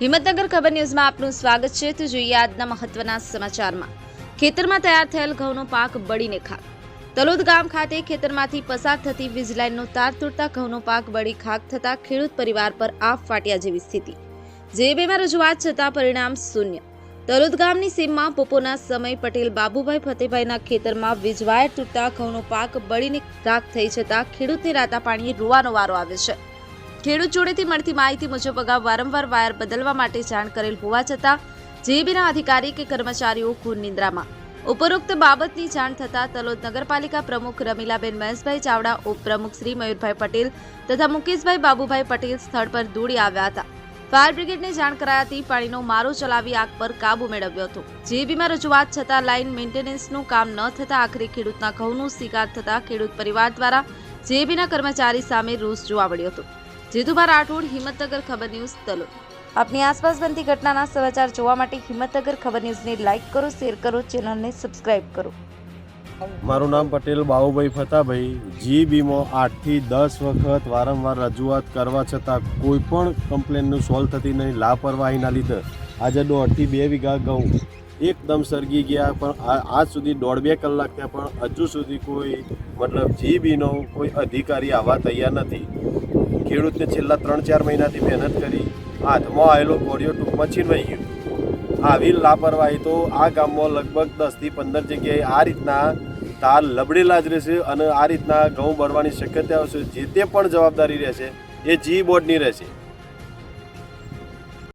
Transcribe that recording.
હિંમતનગર ખબર ન્યૂઝમાં આપનું સ્વાગત છે. તો જોઈએ આજના મહત્વના સમાચારમાં. ખેતરમાં તૈયાર થયેલ ઘઉંનો પાક બળીને ખાક. તલોદ ગામ ખાતે ખેતરમાંથી પસાર થતી વીજ લાઇનનો તાર તૂટતા ઘઉંનો પાક બળી ખાક થતા ખેડૂત પરિવાર પર આફ ફાટ્યા જેવી સ્થિતિ. જેબેમાં રજૂઆત છતાં પરિણામ શૂન્ય. તલોદ ગામની સીમમાં બપોરના સમય પટેલ બાબુભાઈ ફતેભાઈના ખેતરમાં વીજવાયર તૂટતા ઘઉંનો પાક બળીને રાખ થઈ જતા ખેડૂતની રાતા પાણીએ રોવાનો વારો આવ્યો છે. ખેડૂત જોડેથી મળતી માહિતી મુજબ અગાઉ વારંવાર વાયર બદલવા માટે જાણ કરેલ હોવા છતાં જેબીના અધિકારી કે કર્મચારીઓ ખૂન નિંદ્રામાં. ઉપરોક્ત બાબતની જાણ થતાં તલોદ નગરપાલિકા પ્રમુખ રમીલાબેન મહેશભાઈ ચાવડા, ઉપપ્રમુખ શ્રી મયુરભાઈ પટેલ તથા મુકેશભાઈ બાબુભાઈ પટેલ સ્થળ પર દોડી આવ્યા હતા. ફાયર બ્રિગેડને જાણ કરાયાથી પાણીનો મારો ચલાવી આગ પર કાબુ મેળવ્યો હતો. જેબીમાં રજૂઆત છતાં લાઇન મેન્ટેનન્સનું કામ ન થતાં આખરે ખેડૂતના ઘઉંનું શિકાર થતાં ખેડૂત પરિવાર દ્વારા જેબીના કર્મચારી સામે રોષ જોવા મળ્યો હતો. જેતુભા રાઠોડ હિંમતનગર ખબર ન્યૂઝ તલોદ. આપની આસપાસ બનતી ઘટનાના સમાચાર જોવા માટે હિંમતનગર ખબર ન્યૂઝને લાઇક કરો શેર કરો ચેનલને સબસ્ક્રાઇબ કરો. મારું નામ પટેલ બાહુભાઈ ફતાભાઈ. જી બીમો આઠથી દસ વખત વારંવાર રજૂઆત કરવા છતાં કોઈ પણ કમ્પ્લેનનું સોલ્વ થતી નહીં લાપરવાહીના લીધે. આજે દોઢથી બે વીઘા ઘઉં એકદમ સળગી ગયા પણ આ- આજ સુધી દોઢ બે કલાક થયા પણ હજુ સુધી કોઈ મતલબ જી બીનો કોઈ અધિકારી આવવા તૈયાર નથી. ખેડૂતને છેલ્લા ત્રણ ચાર મહિનાથી મહેનત કરી હાથમાં આવેલો કોડિયો ટૂંકમાં છીનવાઈ ગયો. આવી લાપરવાહી તો આ ગામમાં લગભગ દસથી પંદર જગ્યાએ આ રીતના તાર લબડેલા જ રહેશે અને આ રીતના ઘઉં બળવાની શક્યતા આવશે જે તે પણ જવાબદારી રહેશે, એ જી બોર્ડની રહેશે.